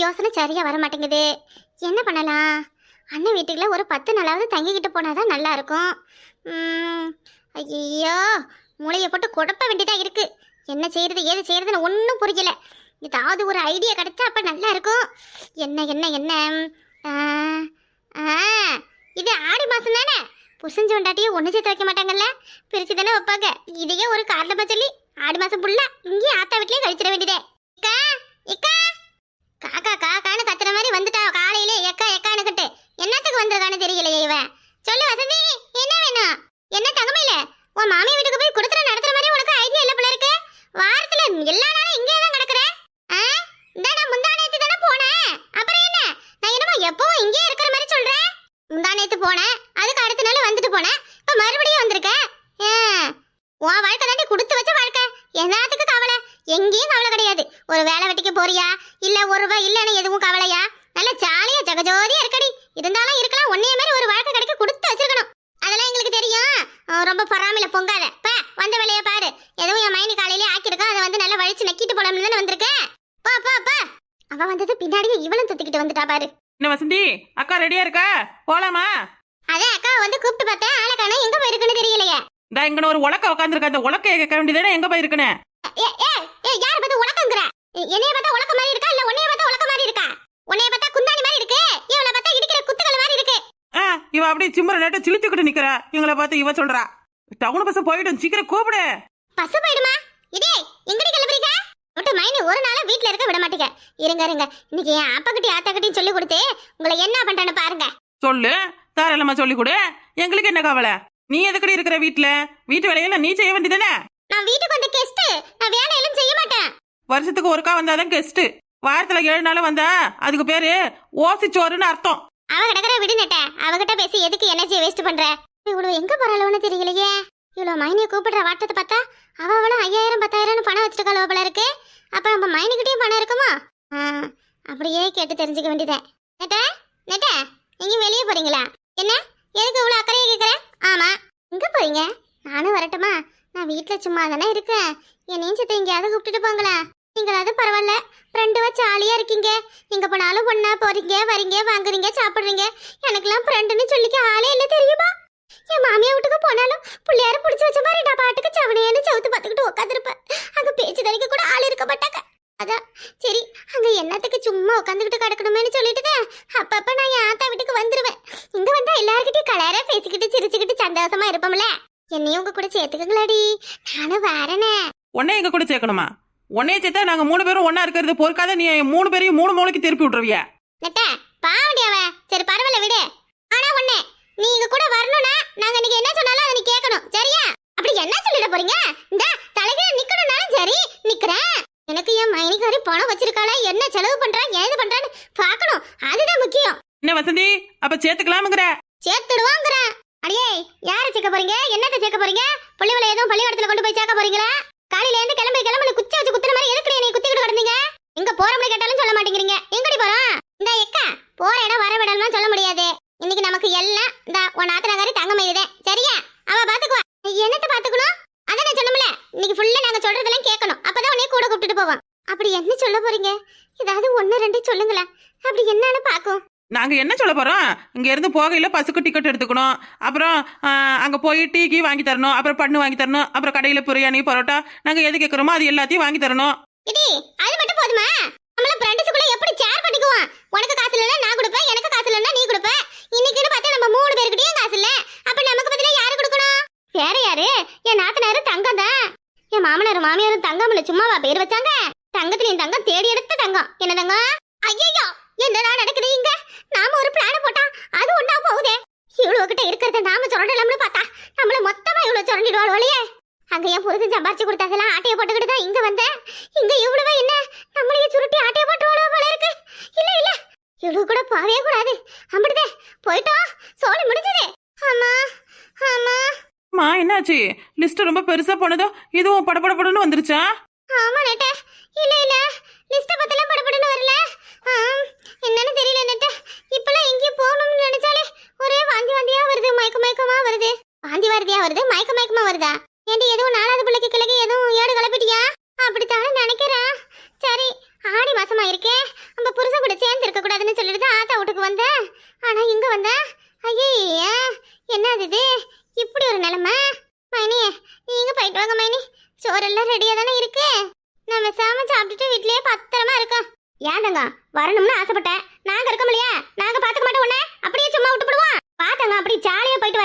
யோசனை சரியாக வர மாட்டேங்குது என்ன பண்ணலாம்? அண்ணன் வீட்டுக்குள்ள ஒரு பத்து நாளாவது தங்கிக்கிட்டு போனாதான் நல்லா இருக்கும் ஐயோ மூளையை போட்டு குழப்ப வேண்டியதாக இருக்குது என்ன செய்கிறது ஏது செய்கிறதுன்னு ஒன்றும் புரியல ஏதாவது ஒரு ஐடியா கிடைச்சா அப்போ நல்லா இருக்கும் என்ன என்ன என்ன? ஆ, இது ஆடி மாதம் தானே? புசஞ்சு வண்டாட்டியும் ஒன்று சேர்த்து வைக்க மாட்டாங்கல்ல? பிரித்து தானே வைப்பாங்க. இதையே ஒரு காரணமாக சொல்லி ஆடி மாதம் ஃபுல்லாக இங்கேயே ஆத்தா வீட்லேயே கழிச்சிட வேண்டியதே. இக்கா இக்கா! காக்கா காக்கான்னு கத்துற மாதிரி வந்துட்டா காலையிலே எக்கா எக்கானுக்கிட்டு. என்னத்துக்கு வந்திருக்கான்னு தெரியலையே இவன் சொல்லு வசந்தி என்ன வேணும்? என்ன தங்கமையில உன் மாமி வீட்டுக்கு போய் குடுத்துற நடத்துற மாதிரி உனக்கு ஐடியா இல்ல போல இருக்கு. வாரத்துல எல்லா நாளும் இங்கே தான் கிடக்குற. ஆ? இந்தாடா முந்தா நேத்து தானே போனேன். அப்புறம் என்ன? நான் என்னமோ எப்பவும் இங்கே இருக்கிற மாதிரி சொல்றேன் முந்தா நேத்து போனேன். அதுக்கு அடுத்த நாள் வந்துட்டு போனேன். இப்ப மறுபடியும் வந்திருக்க? உன் வாழ்க்கை தாண்டி கொடுத்து வச்ச வாழ்க்கை. எல்லாத்துக்கும் கவலை? எங்கேயும் கவலை கிடையாது. ஒரு வேலை வெட்டிக்கு போறியா? இல்ல ஒரு ரூபாய் இல்லன்னு எதுவும் கவலையா? நல்ல ஜாலியா ஜகஜோதியா இருக்கடி. இருந்தாலும் இருக்கலாம். ஒன்னே மாதிரி ஒரு வாழ்க்கை கிடைக்க கொடுத்து வச்சிருக்கணும். அதெல்லாம் எங்களுக்கு தெரியும். ரொம்ப பொறாமையில பொங்காத. பா வந்த வேலையை பாரு. எதுவும் என் மைனி காலையிலே ஆக்கிருக்கோம் அதை வந்து நல்லா வழிச்சு நக்கிட்டு போலாம்னு தானே வந்திருக்கேன் பா பா பா. அவ வந்தது பின்னாடியே இவளும் துத்திக்கிட்டு வந்துட்டா பாரு. என்ன வசந்தி அக்கா ரெடியா இருக்கா? போலாமா? அதே அக்கா வந்து கூப்பிட்டு பார்த்தேன். ஆளக்கான எங்க போயிருக்குன்னு தெரியலையே. இந்த இங்கன ஒரு உலக்க உட்காந்துருக்க அந்த உலக்க கேட்க வேண்டியதானே எங்க போயிருக்கனே யார பார்த்தா உலக்கங்கற? என்னைய பார்த்தா உலக்க மாதிரி இருக்கா? இல்ல உன்னைய பார்த்தா உலக்க மாதிரி இருக்கா? உன்னைய பார்த்தா குந்தாணி மாதிரி இருக்கு? இவளை பார்த்தா இடிக்கிற குத்துக்கள் மாதிரி இருக்கு. ஆ இவ அப்படியே சிம்மர நேட்டு சிலிச்சுக்கிட்டு நிக்கிறா. எங்களை பார்த்து இவ சொல்றா. டவுன் பஸ் போயிடும் சீக்கிரம் கூப்பிடு. பஸ் போயிடுமா? இதே எங்கடி கிளம்புறீங்க? விட்டு மைனி ஒரு நாளா வீட்ல இருக்க விட மாட்டீங்க. இருங்க இருங்க. இன்னைக்கு என் அப்பா கிட்டி ஆத்தா கிட்டியும் சொல்லி கொடுத்து உங்களை என்ன பண்றேன்னு பாருங்க. சொல்லு. தாராளமா சொல்லி கொடு. எங்களுக்கு என்ன கவலை? நீ எதுக்கடி இருக்கிற வீட்ல? வீட்டு வேலையெல்லாம் நீ செய்ய வேண்டியதானே? நான் வீட்டுக்கு வந்த கெஸ்ட் நான் வேலையெல்லாம் செய்ய மாட்டேன். வருஷத்துக்கு ஒருக்கா வந்தாதான் கெஸ்ட் வாரத்துல ஏழு நாள் வந்தா? அதுக்கு பேரு ஓசிச்சோறுன்னு அர்த்தம். அவ கிடக்குற விடு நட்ட. அவகிட்ட பேசி எதுக்கு எனர்ஜியை வேஸ்ட் பண்ற? இவ்வளவு எங்க போறாளோன்னு தெரியலையே. இவ்வளவு மைனிய கூப்பிடுற வாட்டத்தை பார்த்தா அவ அவளும் ஐயாயிரம் பத்தாயிரம்னு பணம் வச்சிருக்காளோ போல இருக்கு. அப்ப நம்ம மைனிக்கிட்டயும் பணம் இருக்குமா? ஆ, அப்படியே கேட்டு தெரிஞ்சுக்க வேண்டியதே. நெட்ட நெட்ட நீங்க வெளியே போறீங்களா? என்ன? எதுக்கு இவ்வளவு அக்கறையை கேக்குற? ஆமா. எங்க போறீங்க? நானும் வரட்டுமா? நான் வீட்டில் சும்மா தானே இருக்கேன். என்னையும் சித்த எங்கேயாவது கூப்பிட்டுட்டு போங்களா. நீங்களாவது பரவாயில்ல. ஃப்ரெண்டு வச்சு ஜாலியா இருக்கீங்க. எங்கே போனாலும் ஒன்றா போகிறீங்க வரீங்க வாங்குறீங்க சாப்பிட்றீங்க. எனக்கெல்லாம் ஃப்ரெண்டுன்னு சொல்லிக்க ஆளே இல்லை தெரியுமா? என் மாமியா வீட்டுக்கு போனாலும் பிள்ளையார பிடிச்சி வச்ச மாதிரி நான் பாட்டுக்கு சவனையானு சவுத்து பார்த்துக்கிட்டு உட்காந்துருப்பேன் அங்கே பேச்சு தனிக்க கூட ஆள் இருக்க மாட்டாங்க. அதான் சரி அங்கே என்னத்துக்கு சும்மா உட்காந்துக்கிட்டு கிடக்கணுமேனு சொல்லிட்டு தான் அப்பப்ப நான் என் ஆத்தா வீட்டுக்கு வந்துருவேன் இங்க வந்தா எல்லார்கிட்டயும் கலரா பேசிக்கிட்டு சிரிச்சுக்கிட்டு சந்தோஷமா இருப்போம்ல என்னையும் உங்க கூட சேர்த்துக்கங்களாடி. நானும் வரேனே. உன்னை எங்க கூட சேர்க்கணுமா? உன்னைய சேர்த்தா நாங்க மூணு பேரும் ஒண்ணா இருக்கிறது பொறுக்காத நீ மூணு பேரையும் மூணு மூளைக்கு திருப்பி விட்டுருவிய. நெட்ட பாவடி அவ. சரி பரவாயில்ல விடு. ஆனா ஒண்ணு நீ இங்க கூட வரணும்னா நாங்க இன்னைக்கு என்ன சொன்னாலும் அதை நீ கேட்கணும். சரியா? அப்படி என்ன சொல்லிட போறீங்க? இந்த தலைகீழ நிக்கணும்னாலும் சரி நிக்கிறேன். எனக்கு என் மைனிகாரி பணம் வச்சிருக்காளா? என்ன செலவு பண்றா? ஏது பண்றான்னு பார்க்கணும். அதுதான் முக்கியம். என்ன வசந்தி? அப்ப சேர்த்துக்கலாமுங்கிற. சேர்த்துடுவாங்கிறேன் அடியே யாரை சேர்க்க போறீங்க? என்னத்தை சேர்க்க போறீங்க? புள்ளிவளை எதுவும் பள்ளிக்கூடத்துல கொண்டு போய் சேர்க்க போறீங்களா? காலையில இருந்து கிளம்பி கிளம்பி குச்சி வச்சு குத்துற மாதிரி எதுக்கு நீ குத்திக்கிட்டு கிடந்தீங்க? எங்க போறோம்னு கேட்டாலும் சொல்ல மாட்டேங்கிறீங்க. எங்கடி போறோம்? இந்த எக்கா போற இடம் வர விடலாம் சொல்ல முடியாது. இன்னைக்கு நமக்கு எல்லாம் இந்த உன் ஆத்தனகாரி தங்க மயிலுதேன் சரியா? அவ பாத்துக்குவா. என்னத்த பாத்துக்கணும்? அதை நான் சொன்னோம்ல இன்னைக்கு ஃபுல்லா நாங்க சொல்றதெல்லாம் கேட்கணும். அப்பதான் உன்னைய கூட கூப்பிட்டுட்டு போவோம். அப்படி என்ன சொல்ல போறீங்க? ஏதாவது ஒன்னு ரெண்டு சொல்லுங்களேன். அப்படி என்னன்னு பாக்கும் நாங்கள் என்ன சொல்ல போகிறோம் இங்கேருந்து போகையில் போகையில பஸ்ஸுக்கு டிக்கெட் எடுத்துக்கணும். அப்புறம் அங்கே போய் டீ கீ வாங்கி தரணும். அப்புறம் பண்ணு வாங்கி தரணும். அப்புறம் கடையில் பிரியாணி பரோட்டா நாங்கள் எது கேட்குறோமோ அது எல்லாத்தையும் வாங்கி தரணும். இடி அது மட்டும் போதுமா? நம்மள ஃப்ரெண்ட்ஸுக்குள்ள எப்படி ஷேர் பண்ணிக்குவோம்? உனக்கு காசு இல்லைன்னா நான் கொடுப்பேன் எனக்கு காசு இல்லைன்னா நீ கொடுப்ப இன்னைக்குன்னு பார்த்தா நம்ம மூணு பேருக்கிட்டையும் காசு இல்லை. அப்போ நமக்கு பதிலாக யாரு கொடுக்கணும்? வேற யாரு? என் நாத்தனாரு தங்கம் தான். என் மாமனார் மாமியாரும் தங்கம் இல்லை சும்மாவா பேர் வச்சாங்க? தங்கத்திலையும் தங்கம் தேடி எடுத்த தங்கம். என்ன தங்கம்? ஐயோ என்னடா நடக்குது இங்க? நாம ஒரு பிளான் போட்டா அது ஒண்ணா போகுதே. இவ்வளவு கிட்ட இருக்கிறத நாம சுரண்டலாம்னு பார்த்தா நம்மள மொத்தமா இவ்வளவு சுரண்டிடுவாள் ஒளியே அங்க என் புருஷன் சம்பாரிச்சு கொடுத்ததெல்லாம் ஆட்டைய போட்டுக்கிட்டு தான் இங்க வந்தேன் இங்க இவ்வளவு என்ன? நம்மளையே சுருட்டி ஆட்டைய போட்டுவாளோ போல இருக்கு. இல்ல இல்ல. இவ்வளவு கூட போவே கூடாது. அப்படிதே போயிட்டோம் சோழி முடிஞ்சது. ஆமா ஆமா மா என்னாச்சு? லிஸ்ட் ரொம்ப பெருசா போனதோ இதுவும் படபடபடன்னு வந்துருச்சா? ஆமா நெட்ட இல்ல இல்ல. லிஸ்ட பத்தலாம் படப்படன்னு வரல. என்னன்னு தெரியல நெட்ட இப்பெல்லாம் எங்கேயும் போகணும்னு நினைச்சாலே ஒரே வாந்தி வாந்தியா வருது மயக்க மயக்கமா வருது. வாந்தி வாரதியா வருது மயக்க மயக்கமா வருதா? ஏண்டி எதுவும் நாலாவது பிள்ளைக்கு கிழக்கு எதுவும் ஏடு கலப்பிட்டியா? அப்படித்தானே நினைக்கிறேன் சரி ஆடி மாசமா இருக்கே நம்ம புருஷன் கூட பத்திரமா இருக்கும் ஏன் தங்க வரணும்னு ஆசைப்பட்டேன் நாங்க இருக்கோம் இல்லையா நாங்க பாத்துக்க மாட்டோம் உன்னை அப்படியே சும்மா விட்டு போடுவோம் பாத்தங்க அப்படி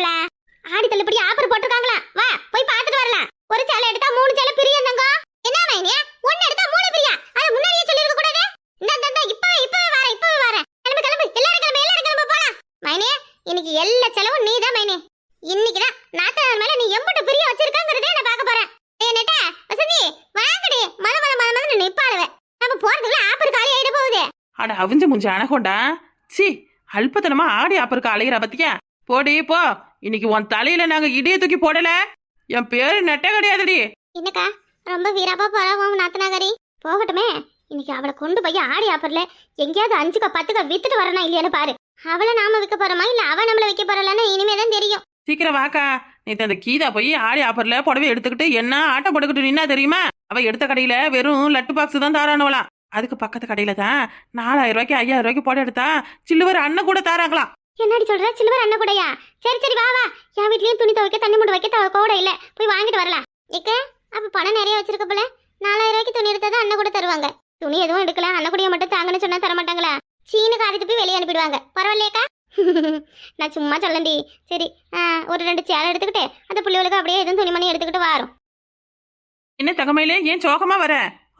ஜாலியா ஆடி தள்ளுபடி ஆஃபர் போட்டிருக்காங்களா? வா போய் பார்த்துட்டு வரலாம். ஒரு சேலை எடுத்தா மூணு சேலை பிரியம் தங்க என்ன மைனி ஒன்னு எடுத்தா மூணு பிரியா? அது முன்னாடியே சொல்லிருக்க கூடாது? இந்த இந்த இப்பவே இப்பவே வரேன் இப்பவே வரேன் கிளம்பு கிளம்பு எல்லாரும் கிளம்பு எல்லாரும் கிளம்பு போலாம். மைனி இன்னைக்கு எல்லா செலவும் நீ தான் மைனி இன்னைக்கு தான் நாத்தனார் மேல நீ எம்பட்டு பிரிய வச்சிருக்கங்கிறதே நான் பார்க்க போறேன். ஏ நெட்டா வசந்தி வாங்கடி. மத மத மத மதன்னு நிப்பாளுவே. நம்ம போறதுக்குள்ள ஆப்பர் காலி ஆயிட போகுது. அட அவிஞ்சு முஞ்ச அனகொண்டா சி அல்பத்தனமா ஆடி ஆப்பருக்கு அலையிற பத்தியா? போடி போ. இன்னைக்கு உன் தலையில நாங்க இடிய தூக்கி போடல. என் பேரு நெட்ட கிடையாதுடி. என்னக்கா ரொம்ப வீராப்பா போறவும் நாத்தனாகரி? போகட்டுமே. இன்னைக்கு அவளை கொண்டு போய் ஆடி ஆப்பர்ல எங்கேயாவது அஞ்சுக்க பத்துக்க வித்துட்டு வரணும் இல்லையான்னு பாரு. அவளை நாம விற்க போறோமா? இல்ல அவ நம்மள விற்க போறலான்னு இனிமே தான் தெரியும். சீக்கிரம் வாக்கா. நேத்து அந்த கீதா போய் ஆடி ஆப்பர்ல புடவை எடுத்துக்கிட்டு என்ன ஆட்டம் போட்டுக்கிட்டு நின்னா தெரியுமா? அவ எடுத்த கடையில வெறும் லட்டு பாக்ஸ் தான் தாரானுவலாம் அதுக்கு பக்கத்து கடையில தான் நாலாயிரம் ரூபாய்க்கு ஐயாயிரம் ரூபாய்க்கு புடவை எடுத்தா சில்லுவர் அண்ணன் கூட தாராங்களாம். என்னடி சொல்ற? சில்வர் அண்ணன் கூடயா? சரி சரி வா வா. என் வீட்லயும் துணி துவைக்க தண்ணி மூட வைக்க கூட இல்ல. போய் வாங்கிட்டு வரலாம் இக்க அப்ப பணம் நிறைய வச்சிருக்க போல. நாலாயிரம் ரூபாய்க்கு துணி எடுத்தா அண்ணன் கூட தருவாங்க. துணி எதுவும் எடுக்கல. அண்ணன் கூடய மட்டும் தாங்கன்னு சொன்னா தர மாட்டாங்களா? சீனு காரியத்தை போய் வெளியே அனுப்பிடுவாங்க. பரவாயில்லையாக்கா நான் சும்மா சொல்லண்டி சரி ஒரு ரெண்டு சேலை எடுத்துக்கிட்டு அந்த புள்ளிகளுக்கு அப்படியே எதுவும் துணிமணி எடுத்துக்கிட்டு வரோம் என்ன தங்கமையிலே? ஏன் சோகமா வர?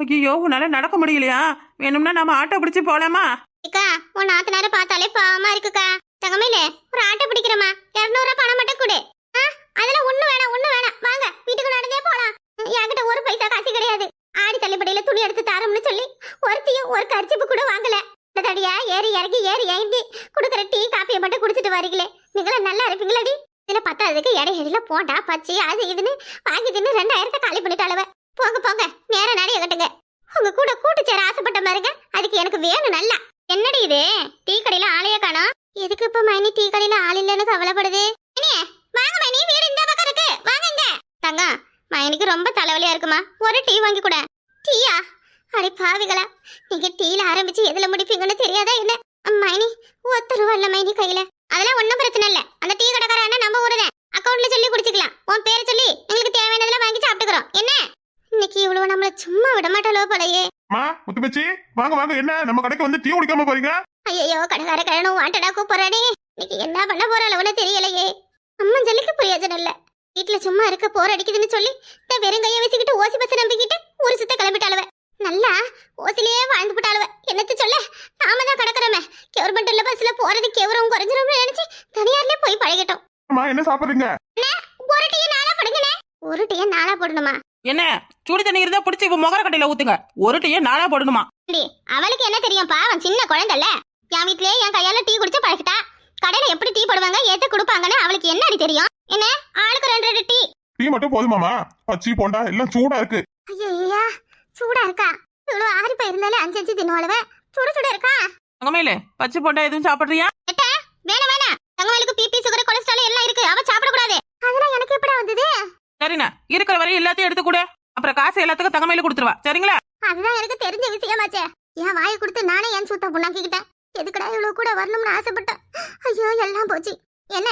ஐயோ உன்னால நடக்க முடியலையா? வேணும்னா நம்ம ஆட்டோ பிடிச்சு போலாமா? அக்கா உன் நாத்து நேரம் பார்த்தாலே பாவமா இருக்குக்கா. தங்கமேலே ஒரு ஆட்டோ பிடிக்கிறமா இரநூறுவா பணம் மட்டும் கொடு. ஆ, அதெல்லாம் ஒண்ணு வேணாம் ஒண்ணு வேணாம். வாங்க வீட்டுக்கு நடந்தே போலாம். என்கிட்ட ஒரு பைசா காசு கிடையாது. ஆடி தள்ளுபடியில துணி எடுத்து தரோம்னு சொல்லி ஒருத்தையும் ஒரு கரிச்சிப்பு கூட வாங்கல. இந்த தடியா ஏறி இறங்கி ஏறி இறங்கி குடுக்குற டீ காப்பியை மட்டும் குடிச்சிட்டு வரீங்களே. நீங்களும் நல்லா இருப்பீங்களடி இதுல பத்தாததுக்கு இடையில போண்டா பச்சி அது இதுன்னு வாங்கி தின்னு ரெண்டாயிரத்தை காலி பண்ணிட்டு அளவு. போங்க போங்க நேர நடைய கட்டுங்க. உங்க கூட கூட்டு சேர ஆசைப்பட்ட பாருங்க அதுக்கு எனக்கு வேணும் நல்லா. என்னடி இது? டீ கடையில ஆளைய காணும். எதுக்கு இப்ப மைனி டீ கடையில ஆள் இல்லைன்னு கவலைப்படுது? மைனியே, வாங்க மைனி வீடு இந்த பக்கம் இருக்கு. வாங்க இங்க. தங்கம் மைனிக்கு ரொம்ப தலைவலியா இருக்குமா? ஒரு டீ வாங்கி கூட. டீயா? அடி பாவிகளா நீங்க டீல ஆரம்பிச்சு எதுல முடிப்பீங்கன்னு தெரியாதா என்ன? அம், மைனி ஒத்த ரூபா இல்ல மைனி கையில. அதெல்லாம் ஒண்ணும் பிரச்சனை இல்ல. அந்த டீ கடைக்காரன் நம்ம ஊருதான். அக்கவுண்ட்ல சொல்லி குடிச்சுக்கலாம். உன் பேரை சொல்லி எங்களுக்கு தேவையானதெல்லாம் வாங்கி சாப்பிட்டுக்கிறோம். என்ன? இன்னைக்கு இவ்வளவு நம்மள சும்மா விட மாட்டாளோ போலயே. மா முத்துப்பச்சி வாங்க வாங்க என்ன? நம்ம கடைக்கு வந்து டீ குடிக்காம போறீங்க? ஐயோ கடைக்கார கழனும் வாண்டடா கூப்பிடுறானே. இன்னைக்கு என்ன பண்ண போற அளவுல தெரியலையே. அம்மா சொல்லிக்க பிரயோஜனம் இல்ல. வீட்டுல சும்மா இருக்க போர் அடிக்குதுன்னு சொல்லி இந்த வெறுங்கைய வச்சுக்கிட்டு ஓசி பஸ் நம்பிக்கிட்டு ஒரு சுத்த கிளம்பிட்டாளுவ. நல்லா ஓசிலேயே வாழ்ந்து விட்டாளுவ என்னத்து சொல்ல? நாம தான் கடக்கிறோமே. கவர்மெண்ட் உள்ள பஸ்ல போறது கெவரும் குறைஞ்சிரும்னு நினைச்சு தனியார்லயே போய் பழகிட்டோம். அம்மா என்ன சாப்பிடுறீங்க? ஒரு டீ நாளா போடுங்கண்ணே. ஒரு டீ நாளா போடணுமா? என்ன? சுடு தண்ணி இருந்தா பிடிச்சி இப்ப முகர கட்டையில ஊத்துங்க. ஒரு டீயை நாளா போடணுமா? அவளுக்கு என்ன தெரியும்? பாவம் சின்ன குழந்தைல என் வீட்லயே என் கையால டீ குடிச்சு பழகிட்டா. கடையில எப்படி டீ போடுவாங்க ஏத்த கொடுப்பாங்கன்னு அவளுக்கு என்னடி தெரியும்? என்ன? ஆளுக்கு ரெண்டு ரெண்டு டீ. டீ மட்டும் போதுமாமா பச்சி போண்டா எல்லாம் சூடா இருக்கு. ஐயா சூடா இருக்கா? இவ்வளவு ஆறி போயிருந்தாலே அஞ்சு அஞ்சு தின்னுவளவ. சுட சுட இருக்கா? தங்கமையிலே பச்சை போட்டா எதுவும் சாப்பிடுறியா? வேணாம் வேணாம். தங்கமலுக்கு பிபி சுகர் கொலஸ்ட்ரால் எல்லாம் இருக்கு. அவ சாப்பிடக்கூடாது. அதெல்லாம் எனக்கு எப்படா வந்தது? சரிண்ணா. இருக்கிற வரையும் எல்லாத்தையும் எடுத்து கொடு. அப்புறம் காசு எல்லாத்துக்கும் தங்கமையில கொடுத்துருவா. சரிங்களா? அதுதான் எனக்கு தெரிஞ்ச விஷயமாச்சே. என் வாயை கொடுத்து நானே என் சூத்த புண்ணாக்கிக்கிட்டேன் எதுக்குடா இவ்வளவு கூட வரணும்னு ஆசைப்பட்டேன் ஐயோ எல்லாம் போச்சு. என்ன?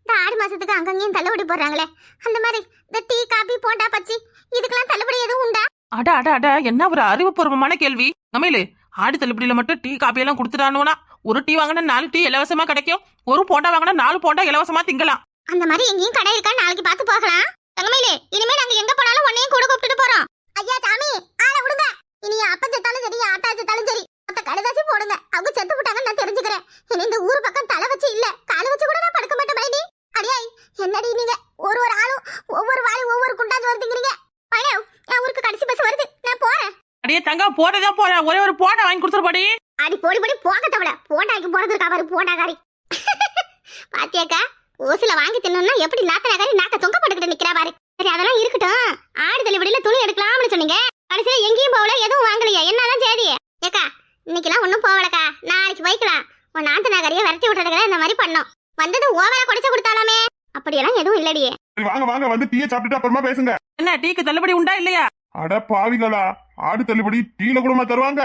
இந்த ஆடி மாசத்துக்கு அங்கங்கேயும் தள்ளுபடி போடுறாங்களே. அந்த மாதிரி இந்த டீ காபி போண்டா பச்சி இதுக்கெல்லாம் தள்ளுபடி எதுவும் உண்டா? அட அட அட என்ன ஒரு அறிவுபூர்வமான கேள்வி. தங்கமையிலே ஆடி தள்ளுபடியில மட்டும் டீ காப்பி எல்லாம் கொடுத்துட்டானுனா ஒரு டீ வாங்கினா நாலு டீ இலவசமா கிடைக்கும். ஒரு போண்டா வாங்கினா நாலு போண்டா இலவசமா திங்கலாம். அந்த மாதிரி எங்கேயும் கடை இருக்கா நாளைக்கு பார்த்து போகலாம் தங்கமயிலே இனிமே நாங்க எங்க போனாலும் உன்னையும் கூட கூப்பிட்டுட்டு போறோம். ஐயா சாமி ஆள விடுங்க இனி அப்ப செத்தாலும் சரி ஆத்தா செத்தாலும் சரி. மொத்த கடைதாசி போடுங்க. அவங்க செத்து போட்டாங்கன்னு நான் தெரிஞ்சுக்கிறேன். இனி இந்த ஊர் பக்கம் தலை வச்சு இல்ல கால வச்சு கூட நான் படுக்க மாட்டேன் மைனி அடியாய் என்னடி நீங்க? ஒரு ஒரு ஆளும் ஒவ்வொரு வாளும் ஒவ்வொரு குண்டாந்து வருதுங்கிறீங்க. பையன் என் ஊருக்கு கடைசி பஸ் வருது. நான் போறேன். அடியே தங்க போறதா போறேன். ஒரே ஒரு போண்டா வாங்கி கொடுத்துருப்பாடி அடி போடி போடி போக தவிர போண்டாக்கு போறது இருக்கா பாரு போண்டாக்காரி. பாத்தியாக்கா ஓசில வாங்கி தின்னோம்னா எப்படி நாத்தனாக்காரி நாக்க தொங்க போட்டுக்கிட்டு நிக்கிறா பாரு. சரி அதெல்லாம் இருக்கட்டும். ஆடு தள்ளுபடியில துணி எடுக்கலாம்னு சொன்னீங்க. கடைசியில எங்கேயும் போகல எதுவும் வாங்கலையா. என்னதான் சேதி? ஏக்கா இன்னைக்கெல்லாம் ஒண்ணும் போகலக்கா. நாளைக்கு போய்க்கலாம். உன் நாத்தனாக்காரியை விரட்டி விட்டுறதுக்கு இந்த மாதிரி பண்ணோம். வந்தது ஓவரா குடிச்சு கொடுத்தாலாமே. அப்படியெல்லாம் எதுவும் இல்லடியே வாங்க வாங்க. வந்து டீயை சாப்பிட்டுட்டு அப்புறமா பேசுங்க. என்ன டீக்கு தள்ளுபடி உண்டா இல்லையா? அட பாவிகளா. ஆடு தள்ளுபடி டீல கூடமா தருவாங்க.